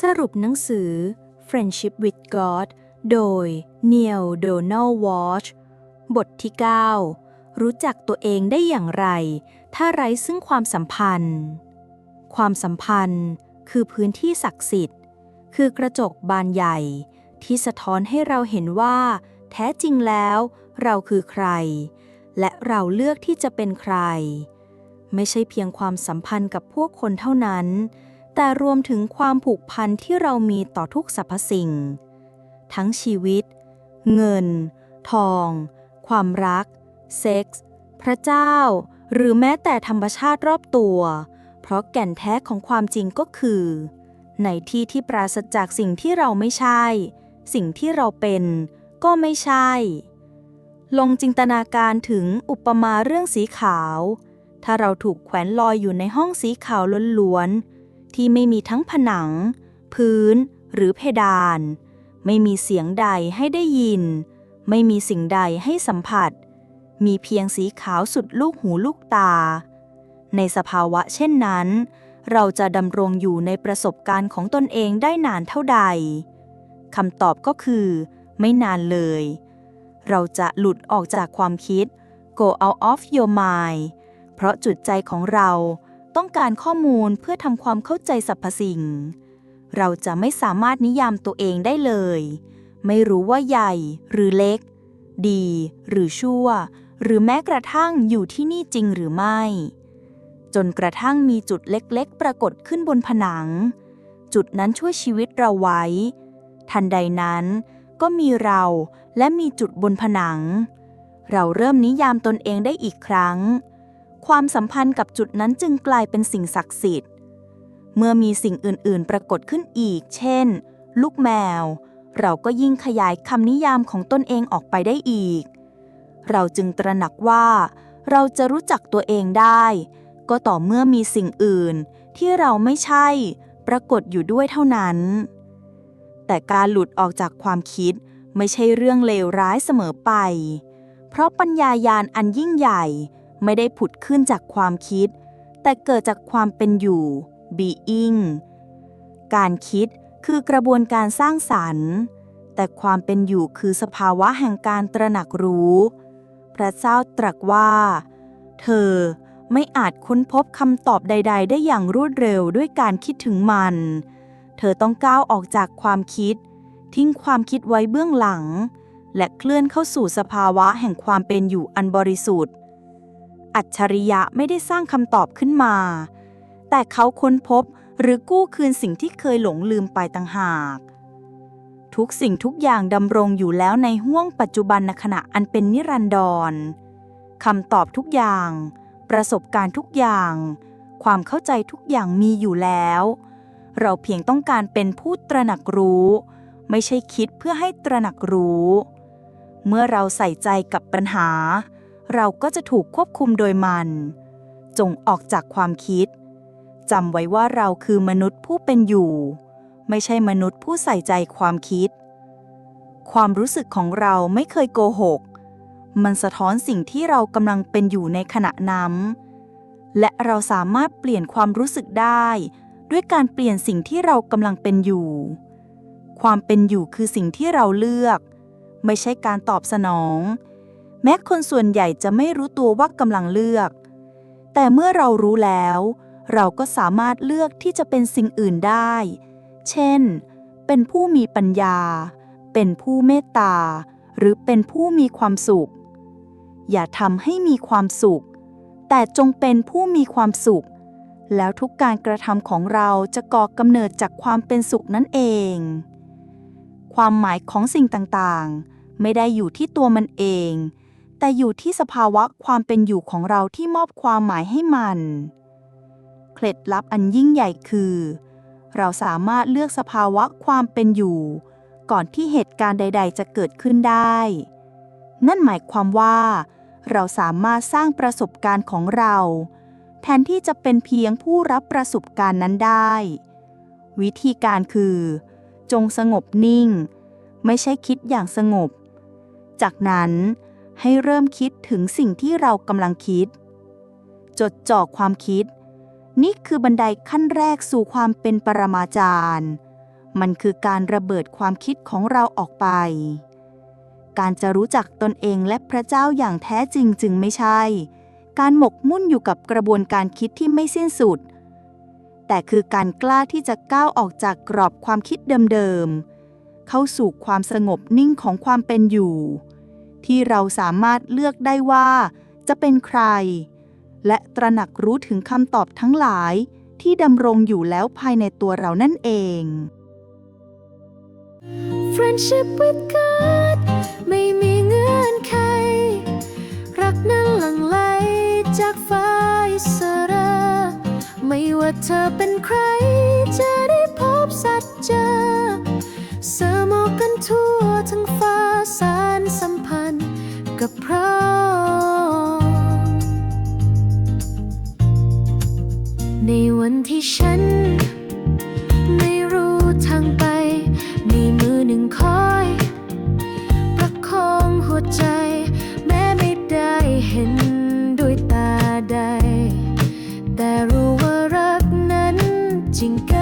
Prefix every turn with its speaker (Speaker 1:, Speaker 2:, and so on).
Speaker 1: สรุปหนังสือ Friendship with God โดย Neil Donald Walsh บทที่ 9 รู้จักตัวเองได้อย่างไร ถ้าไร้ซึ่งความสัมพันธ์ ความสัมพันธ์คือพื้นที่ศักดิ์สิทธิ์ คือกระจกบานใหญ่ ที่สะท้อนให้เราเห็นว่า แท้จริงแล้ว เราคือใคร และเราเลือกที่จะเป็นใคร ไม่ใช่เพียงความสัมพันธ์กับพวกคนเท่านั้น แต่รวมถึงความผูกพันที่เรามีต่อทุกสรรพสิ่ง ทั้งชีวิต เงิน ทอง ความรัก เซ็กส์ พระเจ้า หรือแม้แต่ธรรมชาติรอบตัว เพราะแก่นแท้ของความจริงก็คือ ในที่ที่ปราศจากสิ่งที่เราไม่ใช่ สิ่งที่เราเป็นก็ไม่ใช่ ลงจินตนาการถึงอุปมาเรื่องสีขาว ถ้าเราถูกแขวนลอยอยู่ในห้องสีขาวล้วนๆ ที่ไม่มีทั้งผนัง พื้น หรือเพดาน ไม่มีเสียงใดให้ได้ยิน ไม่มีสิ่งใดให้สัมผัส มีเพียงสีขาวสุดลูกหูลูกตา ในสภาวะเช่นนั้น เราจะดำรงอยู่ในประสบการณ์ของตนเองได้นานเท่าใดคำตอบก็คือ ไม่นานเลย เราจะหลุดออกจากความคิด go out of your mind เพราะจุดใจของเรา ต้องการข้อมูลเพื่อทำความเข้าใจสรรพสิ่ง เราจะไม่สามารถนิยามตัวเองได้เลย ไม่รู้ว่าใหญ่หรือเล็ก ดี หรือชั่ว หรือแม้กระทั่งอยู่ที่นี่จริงหรือไม่ จนกระทั่งมีจุดเล็กๆ ปรากฏขึ้นบนผนัง จุดนั้นช่วยชีวิตเราไว้ ทันใดนั้นก็มีเราและมีจุดบนผนัง เราเริ่มนิยามตนเองได้อีกครั้ง ความสัมพันธ์กับจุดนั้นจึงกลายเป็นสิ่งศักดิ์สิทธิ์ เมื่อมีสิ่งอื่น ๆ ปรากฏขึ้นอีก เช่น ลูกแมว เราก็ยิ่งขยายคำนิยามของตนเองออกไปได้อีก เราจึงตระหนักว่า เราจะรู้จักตัวเองได้ ก็ต่อเมื่อมีสิ่งอื่น ที่เราไม่ใช่ ปรากฏอยู่ด้วยเท่านั้น แต่การหลุดออกจากความคิดไม่ใช่เรื่องเลวร้ายเสมอไป เพราะปัญญายาณอันยิ่งใหญ่ ไม่ได้ผุดขึ้นจากความคิด แต่เกิดจากความเป็นอยู่ being การคิดคือกระบวนการสร้างสรรค์ แต่ความเป็นอยู่คือสภาวะแห่งการตระหนักรู้ พระเจ้าตรัสว่า เธอไม่อาจค้นพบคำตอบใด ๆ ได้อย่างรวดเร็วด้วยการคิดถึงมัน เธอต้องก้าวออกจากความคิด ทิ้งความคิดไว้เบื้องหลัง และเคลื่อนเข้าสู่สภาวะแห่งความเป็นอยู่อันบริสุทธิ์ อัจฉริยะไม่ได้สร้างคำตอบขึ้นมา แต่เขาค้นพบหรือกู้คืนสิ่งที่เคยหลงลืมไปต่างหาก ทุกสิ่งทุกอย่างดำรงอยู่แล้วในห้วงปัจจุบันขณะอันเป็นนิรันดรคำตอบทุกอย่าง ประสบการณ์ทุกอย่าง ความเข้าใจทุกอย่างมีอยู่แล้ว เราเพียงต้องการเป็นผู้ตระหนักรู้ ไม่ใช่คิดเพื่อให้ตระหนักรู้ เมื่อเราใส่ใจกับปัญหา เราก็จะถูกควบคุมโดยมัน จงออกจากความคิดจำไว้ว่าเราคือมนุษย์ผู้เป็นอยู่ ไม่ใช่มนุษย์ผู้ใส่ใจความคิด ความรู้สึกของเราไม่เคยโกหก มันสะท้อนสิ่งที่เรากำลังเป็นอยู่ในขณะนั้นและเราสามารถเปลี่ยนความรู้สึกได้ ด้วยการเปลี่ยนสิ่งที่เรากำลังเป็นอยู่ ความเป็นอยู่คือสิ่งที่เราเลือก ไม่ใช่การตอบสนอง แม้คนส่วนใหญ่จะไม่รู้ตัวว่ากำลังเลือก แต่เมื่อเรารู้แล้ว เราก็สามารถเลือกที่จะเป็นสิ่งอื่นได้ เช่น เป็นผู้มีปัญญา เป็นผู้เมตตา หรือเป็นผู้มีความสุข อย่าทำให้มีความสุข แต่จงเป็นผู้มีความสุข แล้วทุกการกระทำของเราจะก่อกำเนิดจากความเป็นสุขนั่นเอง ความหมายของสิ่งต่างๆ ไม่ได้อยู่ที่ตัวมันเอง แต่อยู่ที่สภาวะความเป็นอยู่ของเราที่มอบความหมายให้มัน เคล็ดลับอันยิ่งใหญ่คือ เราสามารถเลือกสภาวะความเป็นอยู่ ก่อนที่เหตุการณ์ใด ๆ จะเกิดขึ้นได้ นั่นหมายความว่า เราสามารถสร้างประสบการณ์ของเรา แทนที่จะเป็นเพียงผู้รับประสบการณ์นั้นได้ วิธีการคือ จงสงบนิ่ง ไม่ใช่คิดอย่างสงบ จากนั้น ให้เริ่มคิดถึงสิ่งที่เรากำลังคิด จดจ่อความคิด นี่คือบันไดขั้นแรกสู่ความเป็นปรมาจารย์ มันคือการระเบิดความคิดของเราออกไป การจะรู้จักตนเองและพระเจ้าอย่างแท้จริงจึงไม่ใช่ การหมกมุ่นอยู่กับกระบวนการคิดที่ไม่สิ้นสุด แต่คือการกล้าที่จะก้าวออกจากกรอบความคิดเดิมๆเข้าสู่ความสงบนิ่งของความเป็นอยู่ ที่เราสามารถเลือกได้ว่า จะเป็นใคร และตระหนักรู้ถึงคำตอบทั้งหลายที่ดำรงอยู่แล้วภายในตัวเรานั่นเอง
Speaker 2: Friendship with God ไม่มีเงื่อนไข รักนั้นหลั่งไหลจากฟ้าอิสระ ไม่ว่าเธอเป็นใคร จะได้พบสัจเจอเสมอกันทั่วทั้งฟ้าสารสัมพันธ์ กับพระในวันที่ฉัน ไม่รู้ทางไป มีมือหนึ่งคอย ประคองหัวใจ แม้ไม่ได้เห็นด้วยตาใด แต่รู้ว่ารักนั้นจริงเกิ